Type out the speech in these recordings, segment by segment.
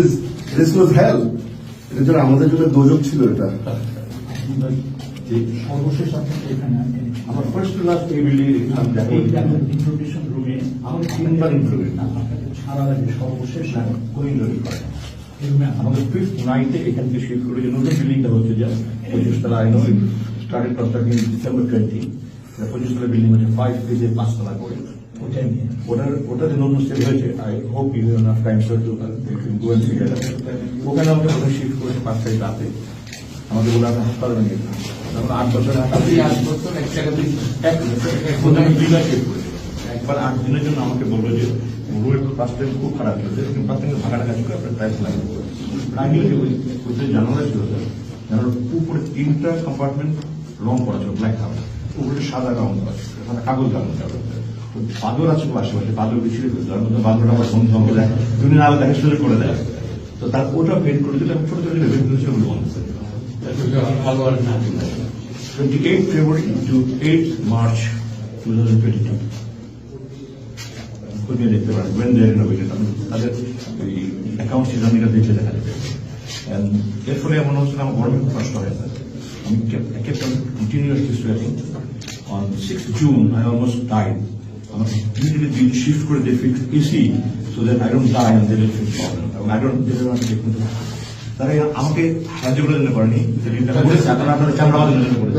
Is this was হেল এটা জন্য আমাদের জন্য দোজক ছিল এটা। সর্বশেষ আপনাকে এখানে আমার ফার্স্ট এই বিল্ডিং আমাদের রুমে তিনবার না আপনাকে ছাড়া লাগে সর্বশেষ করে। আমাদের ফিফথ নাইটে এখান থেকে শিফট করে যে নতুন বিল্ডিংটা হচ্ছে যা পঁচিশ তলা I know started construction December twenty পঁচিশ তলা বিল্ডিং হচ্ছে ফাইভ পেজে পাঁচতলা করে। নিয়ে। ওটার ওটা যে হয়েছে I hope you enough time to go and figure ওখানে আমাকে প্রথমে শিফট করেছে পাঁচ তারিখ রাতে আমাদের বলে আমরা হাসপাতালে নিয়ে গেলাম তখন আট বছর আট এক শিফট একবার আট দিনের জন্য আমাকে বলল যে রোড ফার্স্ট টাইম খুব খারাপ চলছে কিন্তু ফার্স্ট টাইম ভাগা টাকা ছিল আপনার টাইলস লাগিয়ে আমি যে ওই যে জানালা ছিল স্যার জানালার উপরে তিনটা কম্পার্টমেন্ট রং করা ছিল ব্ল্যাক কালার উপরে সাদা রং করা ছিল মানে কাগজ ছিল। তো বাদর আছে আশেপাশে বাদর ছিঁড়ে ফেলছে তার মধ্যে বাদরটা আমার বন্ধু আমাকে দেয়। তুমি না দেখা সুযোগ করে দেয়। তো তার ওটা পেন্ট করে দিলে ছোট ছোট বেগুলো ছিল ওগুলো বন্ধ করে দিলাম। ভালো আর না 28 February to 8 March 2022. খুঁজে দেখতে পারেন। When they renovated আমি তাদের এই অ্যাকাউন্ট সিজনটা দেখে দেখা যাবে। And এর ফলে হচ্ছে আমার হয়। আমি sweating on 6th June, I almost died আমার immediately দিন শিফট করে দিয়ে fix AC so that I don't die and they will fix এবং I don't they don't want to তারা আমাকে সাহায্য করে দিতে পারেনি যে ঋণটা করেছে, আপনারা আপনারা চামড়া বাঁধানোর জন্য করেছে।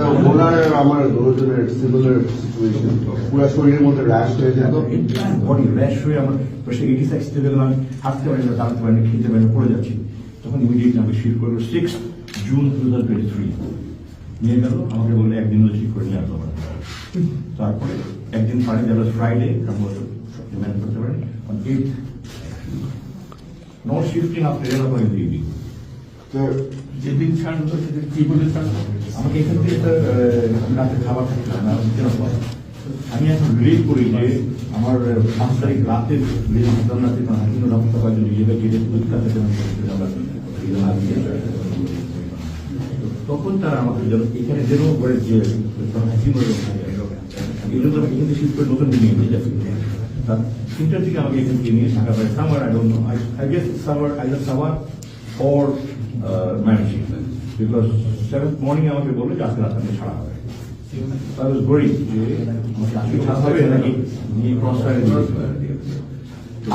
আমার রোজনের সিমিলার সিচুয়েশন পুরো শরীরের মধ্যে র্যাশ হয়ে যেত বডি র্যাশ হয়ে আমার প্রেশার এইটি সিক্স গেলাম হাঁটতে পারি না দাঁড়াতে পারি না খেতে পারি না পড়ে যাচ্ছি। তখন ইমিডিয়েটলি আমাকে শিফট করল six June two thousand twenty three নিয়ে গেল আমাকে বললে একদিন ঠিক করে নিয়ে আসতে তারপরে একদিন পারে গেল ফ্রাইডে ম্যানেজ করতে পারেন এইট নট শিফটিং আপনি এরকম করে দিয়ে দিই তো যেদিন ছাড়লো সেদিন কি বলে ছাড়লো আমাকে এখান থেকে আমি রাতে খাবার খাচ্ছি না খাব? আমি এখন রিলিভ করি যে আমার পাঁচ তারিখ রাতে হাসলাম রাতে হাকিম রহমত কাজে নিজেকে কেটে দুধ খাতে তখন তারা আমাকে যেন এখানে যেন করে যে হাকিম এই জন্য আমি এখানে শিফট করে নতুন বিল্ডিং নিয়ে যাচ্ছি তার তিনটার দিকে আমাকে এখান থেকে নিয়ে থাকা পারে summer I don't know I guess summer either summer or managing because seventh morning আমাকে বলল যে আজকে ছাড়া হবে যে ছাড়া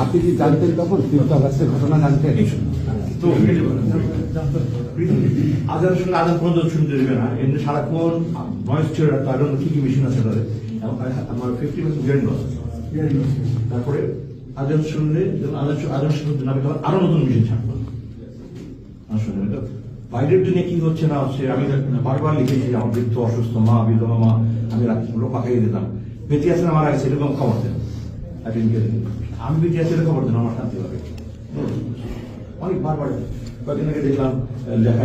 আপনি কি জানতেন তখন? আগস্টের ঘটনা জানতেন? তো আজান শুনলে আজান পর্যন্ত শুনতে দেবে না। এমনি সারাক্ষণ ভয়েস ছিল তার জন্য কি কি মেশিন আছে তাদের? আমার ফিফটি পার্সেন্ট হিয়ারিং লস তারপরে আজান শুনলে যখন আজান আজান শুনতে তখন আরও নতুন মেশিন ছাড়বো বাইরের দিনে কি হচ্ছে না হচ্ছে, আমি বারবার লিখেছি, আমার বৃদ্ধ, অসুস্থ, মা, বিধবা, মা, আমি রাত্রিগুলো পাকাই দিতাম। বেঁচে আছে না, মারা গেছে, এরকম খবর দেন. আমি বেঁচে আছি এরকম খবর দেন, আমার শান্তি হবে। অনেক বারবার কয়েকদিন আগে দেখলাম লেখা